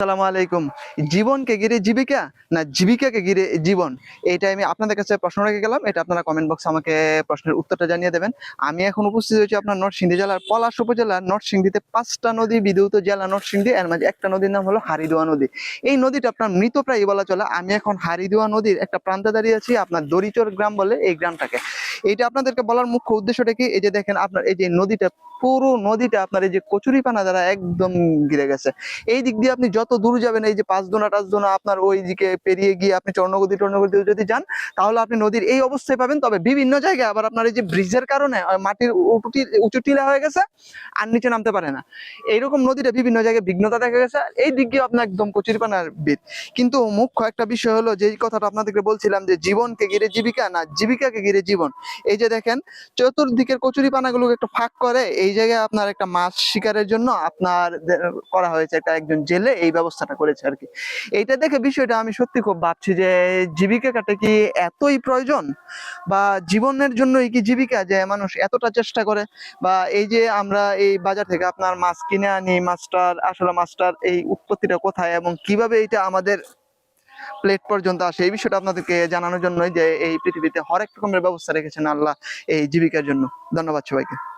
আসসালামু আলাইকুম। জীবনকে ঘিরে জীবিকা না জীবিকাকে ঘিরে জীবন? এইটা আমি আপনাদের কাছে প্রশ্ন রেখে গেলাম। এটা আপনারা কমেন্ট বক্সে আমাকে প্রশ্নের উত্তরটা জানিয়ে দেবেন। আমি এখন উপস্থিত হয়েছি আপনার নরসিংদী জেলার পলাশ উপজেলার নরসিংদীতে পাঁচটা নদী বিধৌত জেলা নরসিংদী। এর মাঝে একটা নদীর নাম হলো হারিদোয়া নদী। এই নদীটা আপনার মৃতপ্রায় বলা চলে। আমি এখন হারিদোয়া নদীর একটা প্রান্তে দাঁড়িয়ে আছি, আপনার দরিচর গ্রাম বলে এই গ্রামটাকে। এইটা আপনাদেরকে বলার মুখ্য উদ্দেশ্যটা কি? এই যে দেখেন আপনার এই যে নদীটা, পুরো নদীটা আপনার এই যে কচুরিপানা দ্বারা একদম ঘিরে গেছে। এই দিক দিয়ে আপনি যত দূর যাবেন, এই যে পাঁচ দোনা, টাচ দোনা আপনার ওই দিকে পেরিয়ে গিয়ে আপনি চর্ণগতি, টর্ণগতি যদি যান, তাহলে আপনি নদীর এই অবস্থায় পাবেন। তবে বিভিন্ন জায়গায় আবার আপনার এই যে ব্রিজের কারণে মাটির উঁচু টিলা হয়ে গেছে আর নিচে নামতে পারে না। এইরকম নদীটা বিভিন্ন জায়গায় বিঘ্নতা দেখা গেছে। এই দিক দিয়ে আপনার একদম কচুরিপানার বিদ কিন্তু মুখ্য একটা বিষয় হলো যে কথাটা আপনাদেরকে বলছিলাম যে জীবনকে ঘিরে জীবিকা না, জীবিকাকে ঘিরে জীবন। এই যে দেখেন, চতুর্দিকের কচুরিপানাগুলোকে একটু ফাঁক করে এই জায়গায় আপনার একটা মাছ শিকারের জন্য আপনার করা হয়েছে একটা একজন জেলে এই ব্যবস্থাটা করেছে আর কি। এইটা দেখে বিষয়টা আমি সত্যি খুব ভাবছি যে জীবিকা কাটে কি এতই প্রয়োজন? বা জীবনের জন্যই কি জীবিকা যে মানুষ এতটা চেষ্টা করে? বা এই যে আমরা এই বাজার থেকে আপনার মাছ কিনে আনি, মাছটার, আসলে মাছটার এই উৎপত্তিটা কোথায় এবং কীভাবে এটা আমাদের প্লেট পর্যন্ত আসে। এই বিষয়টা আপনাদেরকে জানানোর জন্যই যে এই পৃথিবীতে হরেক রকমের ব্যবস্থা রেখেছেন আল্লাহ এই জীবিকার জন্য। ধন্যবাদ সবাইকে।